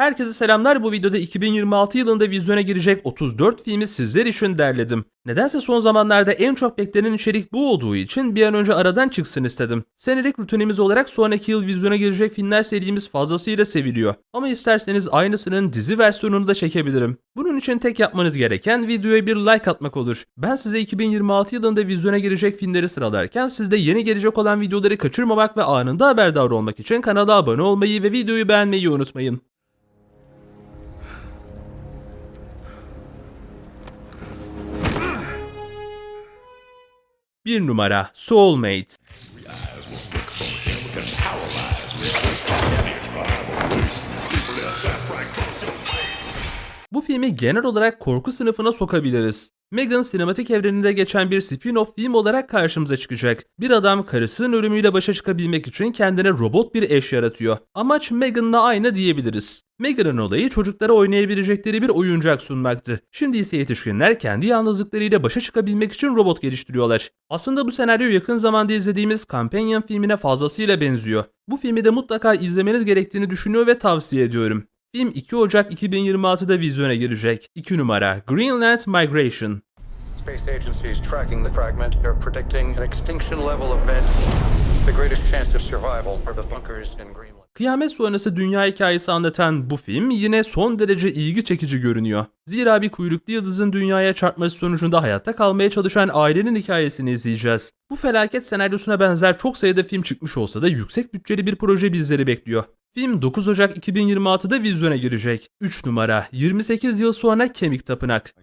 Herkese selamlar. Bu videoda 2026 yılında vizyona girecek 34 filmi sizler için derledim. Nedense son zamanlarda en çok beklenen içerik bu olduğu için bir an önce aradan çıksın istedim. Senelik rutinimiz olarak sonraki yıl vizyona girecek filmler serimiz fazlasıyla seviliyor. Ama isterseniz aynısının dizi versiyonunu da çekebilirim. Bunun için tek yapmanız gereken videoya bir like atmak olur. Ben size 2026 yılında vizyona girecek filmleri sıralarken siz de yeni gelecek olan videoları kaçırmamak ve anında haberdar olmak için kanala abone olmayı ve videoyu beğenmeyi unutmayın. Bir numara Soulmate. Bu filmi genel olarak korku sınıfına sokabiliriz. Megan sinematik evreninde geçen bir spin-off film olarak karşımıza çıkacak. Bir adam karısının ölümüyle başa çıkabilmek için kendine robot bir eş yaratıyor. Amaç Megan'la aynı diyebiliriz. Megan'ın olayı çocuklara oynayabilecekleri bir oyuncak sunmaktı. Şimdi ise yetişkinler kendi yalnızlıklarıyla başa çıkabilmek için robot geliştiriyorlar. Aslında bu senaryo yakın zamanda izlediğimiz Companion filmine fazlasıyla benziyor. Bu filmi de mutlaka izlemeniz gerektiğini düşünüyor ve tavsiye ediyorum. Film 2 Ocak 2026'da vizyona girecek. 2 numara Greenland Migration. Space Agency is tracking the fragment. They're predicting an extinction level event. The greatest chance of survival are the bunkers in Greenland. Kıyamet sonrası dünya hikayesi anlatan bu film yine son derece ilgi çekici görünüyor. Zira bir kuyruklu yıldızın dünyaya çarpması sonucunda hayatta kalmaya çalışan ailenin hikayesini izleyeceğiz. Bu felaket senaryosuna benzer çok sayıda film çıkmış olsa da yüksek bütçeli bir proje bizleri bekliyor. Film 9 Ocak 2026'da vizyona girecek. 3 numara 28 yıl sonra Kemik Tapınak.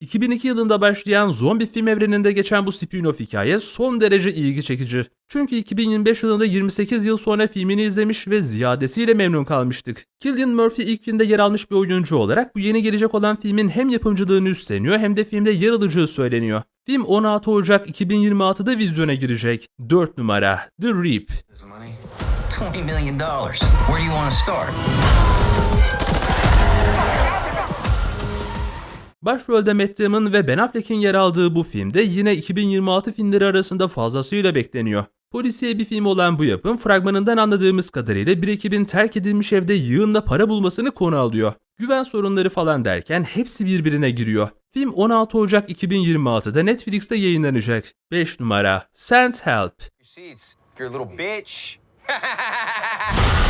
2002 yılında başlayan zombi film evreninde geçen bu spin-off hikaye son derece ilgi çekici. Çünkü 2025 yılında 28 yıl sonra filmini izlemiş ve ziyadesiyle memnun kalmıştık. Cillian Murphy ilk filmde yer almış bir oyuncu olarak bu yeni gelecek olan filmin hem yapımcılığını üstleniyor hem de filmde yer alacağı söyleniyor. Film 16 Ocak 2026'da vizyona girecek. 4 numara The Reap. This money? Twenty million dollars. Where do you want to start? Başrolde Matt Damon ve Ben Affleck'in yer aldığı bu filmde yine 2026 filmleri arasında fazlasıyla bekleniyor. Polisiye bir film olan bu yapım fragmanından anladığımız kadarıyla bir ekibin terk edilmiş evde yığınla para bulmasını konu alıyor. Güven sorunları falan derken hepsi birbirine giriyor. Film 16 Ocak 2026'da Netflix'te yayınlanacak. 5 numara Sent Help.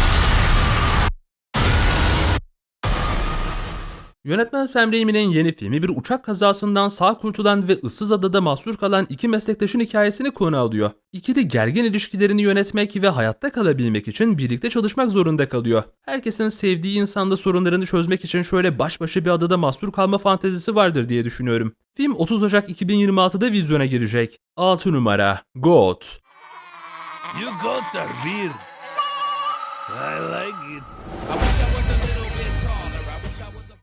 Yönetmen Sam Raimi'nin yeni filmi bir uçak kazasından sağ kurtulan ve ıssız adada mahsur kalan iki meslektaşın hikayesini konu alıyor. İkili gergin ilişkilerini yönetmek ve hayatta kalabilmek için birlikte çalışmak zorunda kalıyor. Herkesin sevdiği insanda sorunlarını çözmek için şöyle baş başa bir adada mahsur kalma fantezisi vardır diye düşünüyorum. Film 30 Ocak 2026'da vizyona girecek. 6 numara Goat. You goats are weird. I like it.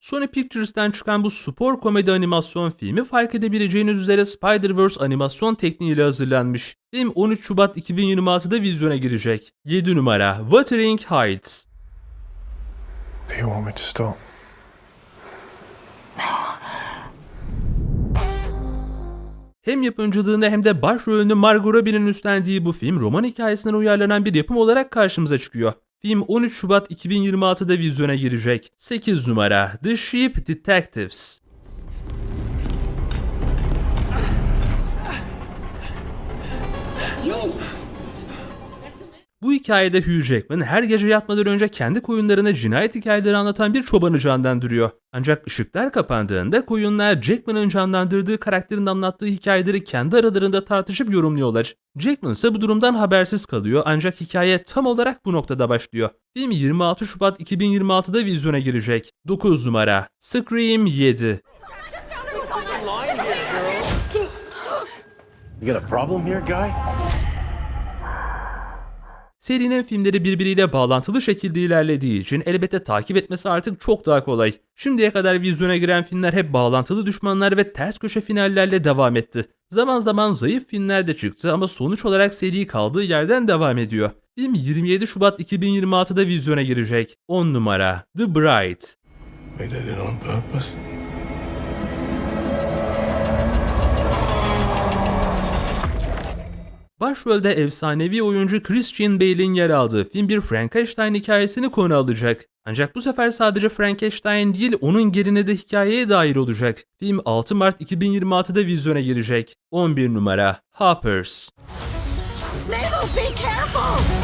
Sony Pictures'ten çıkan bu spor komedi animasyon filmi fark edebileceğiniz üzere Spider-Verse animasyon tekniğiyle hazırlanmış. Film 13 Şubat 2026'da vizyona girecek. 7 numara Wuthering Heights. Do you want me to stop? Hem yapımcılığını hem de başrolünü Margot Robbie'nin üstlendiği bu film roman hikayesinden uyarlanan bir yapım olarak karşımıza çıkıyor. Film 13 Şubat 2026'da vizyona girecek. 8 numara The Sheep Detectives. Bu hikayede Hugh Jackman her gece yatmadan önce kendi koyunlarına cinayet hikayeleri anlatan bir çobanı canlandırıyor. Ancak ışıklar kapandığında koyunlar Jackman'ın canlandırdığı karakterin anlattığı hikayeleri kendi aralarında tartışıp yorumluyorlar. Jackman ise bu durumdan habersiz kalıyor ancak hikaye tam olarak bu noktada başlıyor. Film 26 Şubat 2026'da vizyona girecek. 9 numara Scream 7 You got a problem here, guy? Serinin filmleri birbiriyle bağlantılı şekilde ilerlediği için elbette takip etmesi artık çok daha kolay. Şimdiye kadar vizyona giren filmler hep bağlantılı düşmanlar ve ters köşe finallerle devam etti. Zaman zaman zayıf filmler de çıktı ama sonuç olarak seri kaldığı yerden devam ediyor. Film 27 Şubat 2026'da vizyona girecek. 10 numara The Bride. They did it on purpose. Başrolde efsanevi oyuncu Christian Bale'in yer aldığı film bir Frankenstein hikayesini konu alacak. Ancak bu sefer sadece Frankenstein değil onun gerine de hikayeye dair olacak. Film 6 Mart 2026'da vizyona girecek. 11 numara Hoppers. Mabel, be careful!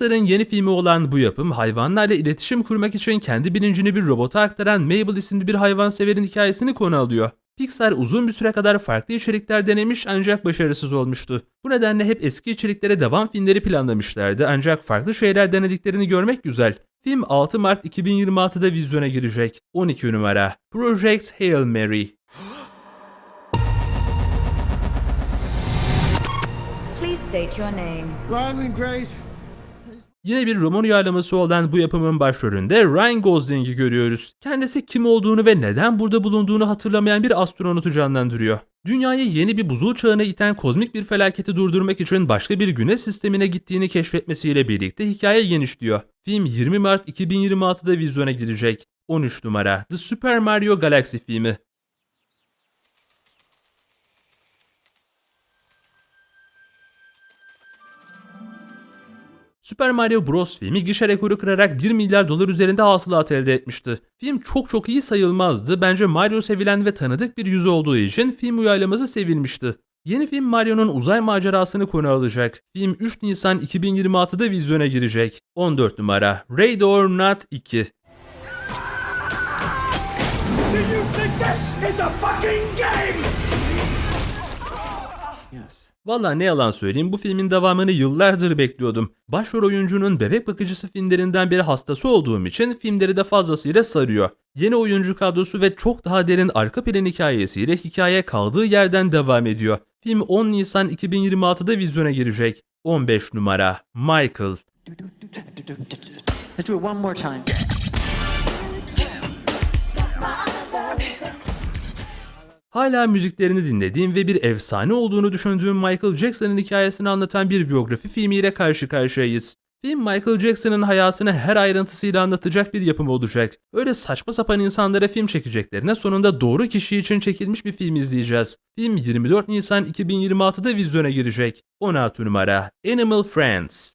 Pixar'ın yeni filmi olan bu yapım hayvanlarla iletişim kurmak için kendi bilincini bir robota aktaran Mabel isimli bir hayvanseverin hikayesini konu alıyor. Pixar uzun bir süre kadar farklı içerikler denemiş ancak başarısız olmuştu. Bu nedenle hep eski içeriklere devam filmleri planlamışlardı ancak farklı şeyler denediklerini görmek güzel. Film 6 Mart 2026'da vizyona girecek. 12 numara Project Hail Mary. Please state your name. Ryland Grace. Yine bir roman uyarlaması olan bu yapımın başrolünde Ryan Gosling'i görüyoruz. Kendisi kim olduğunu ve neden burada bulunduğunu hatırlamayan bir astronotu canlandırıyor. Dünyayı yeni bir buzul çağına iten kozmik bir felaketi durdurmak için başka bir güneş sistemine gittiğini keşfetmesiyle birlikte hikaye genişliyor. Film 20 Mart 2026'da vizyona girecek. 13 numara The Super Mario Galaxy filmi. Super Mario Bros. filmi gişe rekoru kırarak 1 milyar dolar üzerinde hasılat elde etmişti. Film çok çok iyi sayılmazdı. Bence Mario sevilen ve tanıdık bir yüz olduğu için film uyarlaması sevilmişti. Yeni film Mario'nun uzay macerasını konu alacak. Film 3 Nisan 2026'da vizyona girecek. 14 numara Raid or Not 2 Valla ne yalan söyleyeyim bu filmin devamını yıllardır bekliyordum. Başrol oyuncunun bebek bakıcısı filmlerinden beri hastası olduğum için filmleri de fazlasıyla sarıyor. Yeni oyuncu kadrosu ve çok daha derin arka plan hikayesiyle hikaye kaldığı yerden devam ediyor. Film 10 Nisan 2026'da vizyona girecek. 15 numara Michael Let's do it one more time. Hala müziklerini dinlediğim ve bir efsane olduğunu düşündüğüm Michael Jackson'ın hikayesini anlatan bir biyografi filmiyle karşı karşıyayız. Film Michael Jackson'ın hayatını her ayrıntısıyla anlatacak bir yapım olacak. Öyle saçma sapan insanlara film çekeceklerine sonunda doğru kişi için çekilmiş bir film izleyeceğiz. Film 24 Nisan 2026'da vizyona girecek. 16 numara Animal Friends.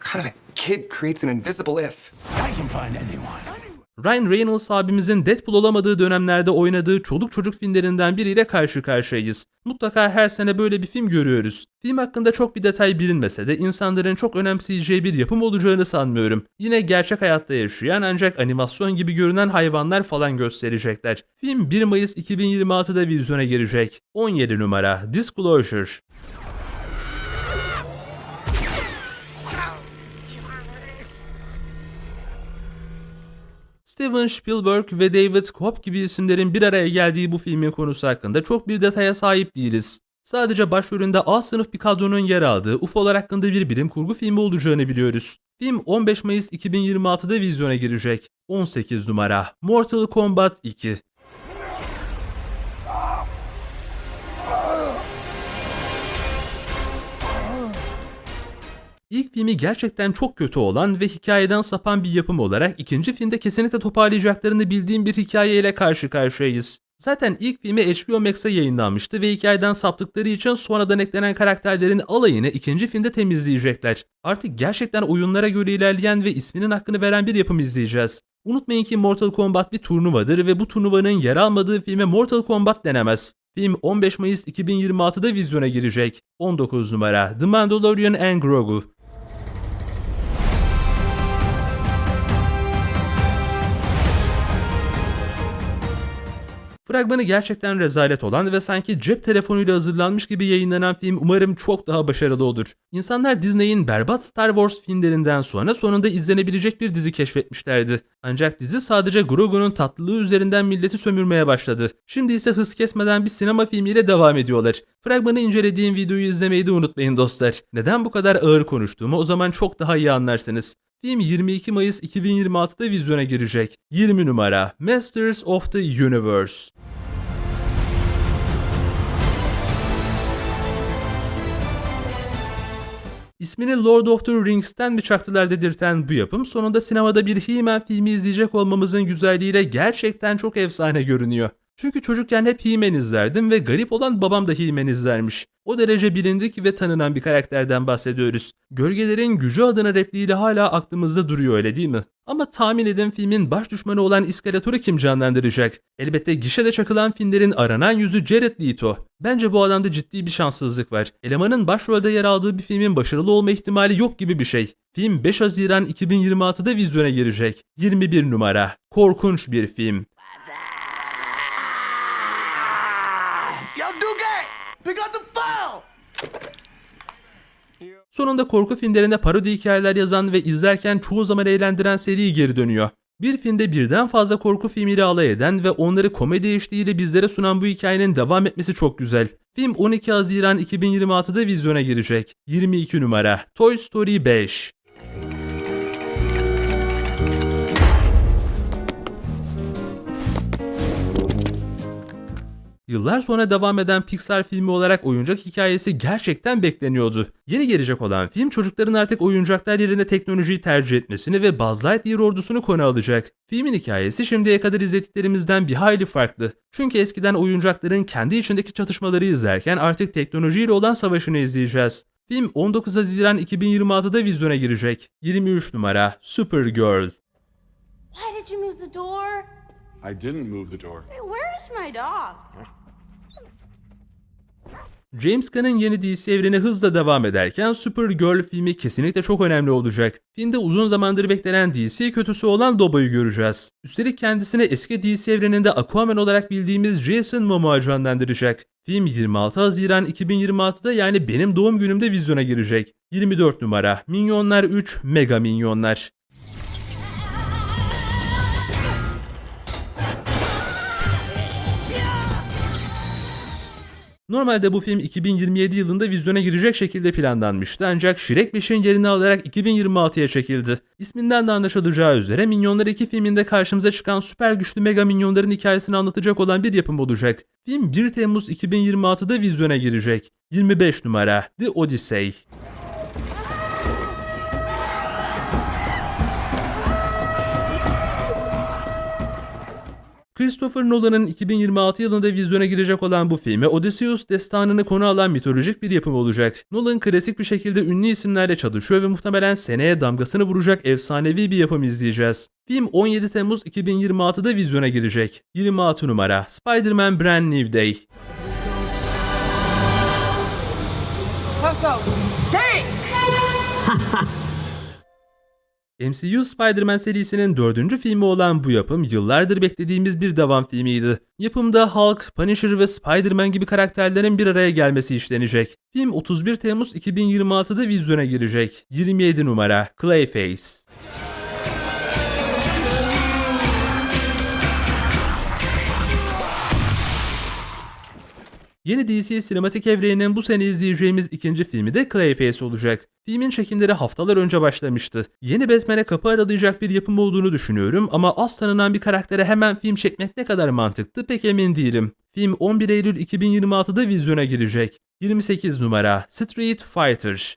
kind of a kid creates an invisible if? I can find anyone. Ryan Reynolds abimizin Deadpool olamadığı dönemlerde oynadığı çoluk çocuk filmlerinden biriyle karşı karşıyayız. Mutlaka her sene böyle bir film görüyoruz. Film hakkında çok bir detay bilinmese de insanların çok önemseyeceği bir yapım olacağını sanmıyorum. Yine gerçek hayatta yaşayan ancak animasyon gibi görünen hayvanlar falan gösterecekler. Film 1 Mayıs 2026'da vizyona girecek. 17 numara Disclosure. Steven Spielberg ve David Kopp gibi isimlerin bir araya geldiği bu filmin konusu hakkında çok bir detaya sahip değiliz. Sadece başrolünde A sınıf bir kadronun yer aldığı UFO'lar hakkında bir bilim kurgu filmi olacağını biliyoruz. Film 15 Mayıs 2026'da vizyona girecek. 18 numara Mortal Kombat 2 İlk filmi gerçekten çok kötü olan ve hikayeden sapan bir yapım olarak ikinci filmde kesinlikle toparlayacaklarını bildiğim bir hikayeyle karşı karşıyayız. Zaten ilk filmi HBO Max'e yayınlanmıştı ve hikayeden saptıkları için sonradan eklenen karakterlerin alayını ikinci filmde temizleyecekler. Artık gerçekten oyunlara göre ilerleyen ve isminin hakkını veren bir yapım izleyeceğiz. Unutmayın ki Mortal Kombat bir turnuvadır ve bu turnuvanın yer almadığı filme Mortal Kombat denemez. Film 15 Mayıs 2026'da vizyona girecek. 19 numara The Mandalorian and Grogu Fragmanı gerçekten rezalet olan ve sanki cep telefonuyla hazırlanmış gibi yayınlanan film umarım çok daha başarılı olur. İnsanlar Disney'in berbat Star Wars filmlerinden sonra sonunda izlenebilecek bir dizi keşfetmişlerdi. Ancak dizi sadece Grogu'nun tatlılığı üzerinden milleti sömürmeye başladı. Şimdi ise hız kesmeden bir sinema filmiyle devam ediyorlar. Fragmanı incelediğim videoyu izlemeyi de unutmayın dostlar. Neden bu kadar ağır konuştuğumu o zaman çok daha iyi anlarsınız. Film 22 Mayıs 2026'da vizyona girecek. 20 numara Masters of the Universe. İsmini Lord of the Rings'ten mi çaktılar dedirten bu yapım sonunda sinemada bir He-Man filmi izleyecek olmamızın güzelliğiyle gerçekten çok efsane görünüyor. Çünkü çocukken hep He-Man izlerdim ve garip olan babam da He-Man izlermiş. O derece bilindik ve tanınan bir karakterden bahsediyoruz. Gölgelerin gücü adına repliğiyle hala aklımızda duruyor öyle değil mi? Ama tahmin edin filmin baş düşmanı olan İskeletor'u kim canlandıracak? Elbette gişede çakılan filmlerin aranan yüzü Jared Leto. Bence bu adamda ciddi bir şanssızlık var. Elemanın başrolde yer aldığı bir filmin başarılı olma ihtimali yok gibi bir şey. Film 5 Haziran 2026'da vizyona girecek. 21 numara. Korkunç bir film. Pick up the phone! Sonunda korku filmlerinde parodi hikayeler yazan ve izlerken çoğu zaman eğlendiren seri geri dönüyor. Bir filmde birden fazla korku filmiyle alay eden ve onları komedi eşliğiyle bizlere sunan bu hikayenin devam etmesi çok güzel. Film 12 Haziran 2026'da vizyona girecek. 22 numara. Toy Story 5. Yıllar sonra devam eden Pixar filmi olarak oyuncak hikayesi gerçekten bekleniyordu. Yeni gelecek olan film çocukların artık oyuncaklar yerine teknolojiyi tercih etmesini ve Buzz Lightyear ordusunu konu alacak. Filmin hikayesi şimdiye kadar izlediklerimizden bir hayli farklı. Çünkü eskiden oyuncakların kendi içindeki çatışmaları izlerken artık teknolojiyle olan savaşını izleyeceğiz. Film 19 Haziran 2026'da vizyona girecek. 23 numara Supergirl. Why did you move the door? I didn't move the door. Hey, where is my dog? James Gunn'ın yeni DC evreni hızla devam ederken Supergirl filmi kesinlikle çok önemli olacak. Filmde uzun zamandır beklenen DC kötüsü olan Lobo'yu göreceğiz. Üstelik kendisini eski DC evreninde Aquaman olarak bildiğimiz Jason Momoa canlandıracak. Film 26 Haziran 2026'da yani benim doğum günümde vizyona girecek. 24 numara Minyonlar 3 Mega Minyonlar. Normalde bu film 2027 yılında vizyona girecek şekilde planlanmıştı ancak Shrek 5'in yerini alarak 2026'ya çekildi. İsminden de anlaşılacağı üzere Minyonlar 2 filminde karşımıza çıkan süper güçlü mega minyonların hikayesini anlatacak olan bir yapım olacak. Film 1 Temmuz 2026'da vizyona girecek. 25 numara The Odyssey. Christopher Nolan'ın 2026 yılında vizyona girecek olan bu filme Odysseus destanını konu alan mitolojik bir yapım olacak. Nolan klasik bir şekilde ünlü isimlerle çalışıyor ve muhtemelen seneye damgasını vuracak efsanevi bir yapım izleyeceğiz. Film 17 Temmuz 2026'da vizyona girecek. 26 numara Spider-Man Brand New Day. MCU Spider-Man serisinin dördüncü filmi olan bu yapım yıllardır beklediğimiz bir devam filmiydi. Yapımda Hulk, Punisher ve Spider-Man gibi karakterlerin bir araya gelmesi işlenecek. Film 31 Temmuz 2026'da vizyona girecek. 27 numara Clayface. Yeni DC sinematik evreninin bu sene izleyeceğimiz ikinci filmi de Clayface olacak. Filmin çekimleri haftalar önce başlamıştı. Yeni Batman'e kapı aralayacak bir yapım olduğunu düşünüyorum ama az tanınan bir karaktere hemen film çekmek ne kadar mantıklı pek emin değilim. Film 11 Eylül 2026'da vizyona girecek. 28 numara Street Fighter.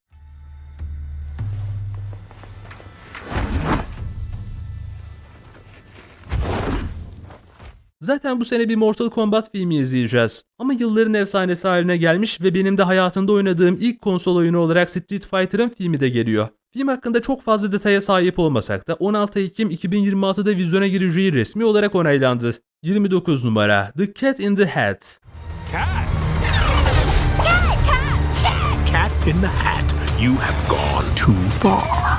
Zaten bu sene bir Mortal Kombat filmi izleyeceğiz. Ama yılların efsanesi haline gelmiş ve benim de hayatımda oynadığım ilk konsol oyunu olarak Street Fighter'ın filmi de geliyor. Film hakkında çok fazla detaya sahip olmasak da 16 Ekim 2026'da vizyona gireceği resmi olarak onaylandı. 29 numara The Cat in the Hat. Cat in the Hat. You have gone too far.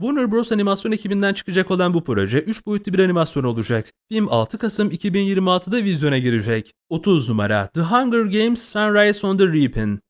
Warner Bros. animasyon ekibinden çıkacak olan bu proje 3 boyutlu bir animasyon olacak. Film 6 Kasım 2026'da vizyona girecek. 30 numara The Hunger Games Sunrise on the Reaping.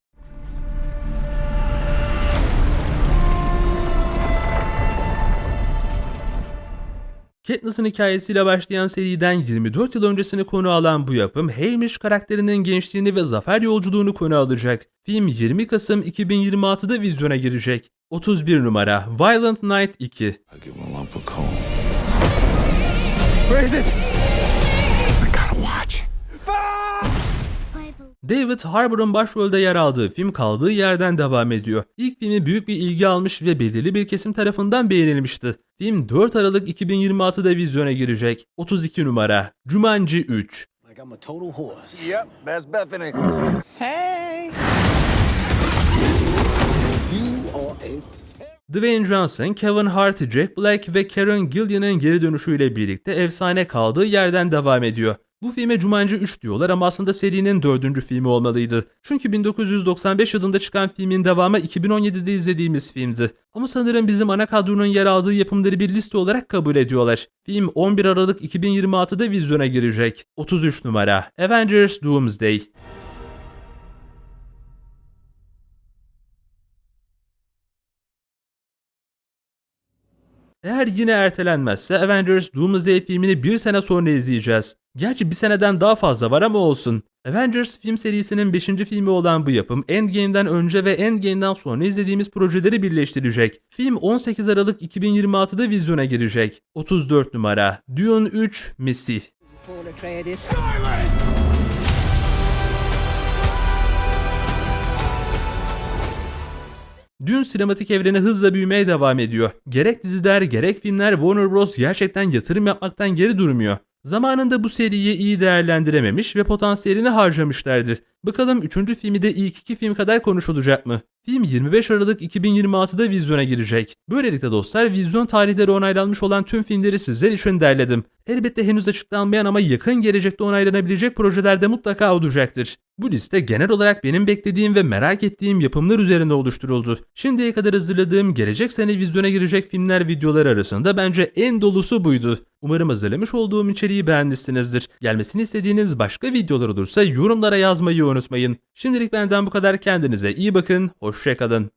Katniss'ın hikayesiyle başlayan seriden 24 yıl öncesini konu alan bu yapım Haymitch karakterinin gençliğini ve zafer yolculuğunu konu alacak. Film 20 Kasım 2026'da vizyona girecek. 31 numara Violent Night 2. I give him a lump of coal. Where is it? I gotta watch. David Harbour'ın başrolde yer aldığı film kaldığı yerden devam ediyor. İlk filmi büyük bir ilgi almış ve belirli bir kesim tarafından beğenilmişti. Film 4 Aralık 2026'da vizyona girecek. 32 numara Jumanji 3 Like I'm a total horse. Yep, that's Bethany. Hey! Dwayne Johnson, Kevin Hart, Jack Black ve Karen Gillian'ın geri dönüşüyle birlikte efsane kaldığı yerden devam ediyor. Bu filme Jumanji 3 diyorlar ama aslında serinin dördüncü filmi olmalıydı. Çünkü 1995 yılında çıkan filmin devamı 2017'de izlediğimiz filmdi. Ama sanırım bizim ana kadronun yer aldığı yapımları bir liste olarak kabul ediyorlar. Film 11 Aralık 2026'da vizyona girecek. 33 numara Avengers Doomsday Eğer yine ertelenmezse Avengers Doomsday filmini bir sene sonra izleyeceğiz. Gerçi bir seneden daha fazla var ama olsun. Avengers film serisinin 5. filmi olan bu yapım Endgame'den önce ve Endgame'den sonra izlediğimiz projeleri birleştirecek. Film 18 Aralık 2026'da vizyona girecek. 34 numara Dune 3 Mesih Paul Dün sinematik evreni hızla büyümeye devam ediyor. Gerek diziler gerek filmler Warner Bros. gerçekten yatırım yapmaktan geri durmuyor. Zamanında bu seriyi iyi değerlendirememiş ve potansiyelini harcamışlardı. Bakalım 3. filmi de ilk iki film kadar konuşulacak mı? Film 25 Aralık 2026'da vizyona girecek. Böylelikle dostlar vizyon tarihleri onaylanmış olan tüm filmleri sizler için derledim. Elbette henüz açıklanmayan ama yakın gelecekte onaylanabilecek projeler de mutlaka olacaktır. Bu liste genel olarak benim beklediğim ve merak ettiğim yapımlar üzerine oluşturuldu. Şimdiye kadar hazırladığım gelecek sene vizyona girecek filmler videolar arasında bence en dolusu buydu. Umarım hazırlamış olduğum içeriği beğenmişsinizdir. Gelmesini istediğiniz başka videolar olursa yorumlara yazmayı unutmayın. Şimdilik benden bu kadar kendinize iyi bakın, hoşçakalın.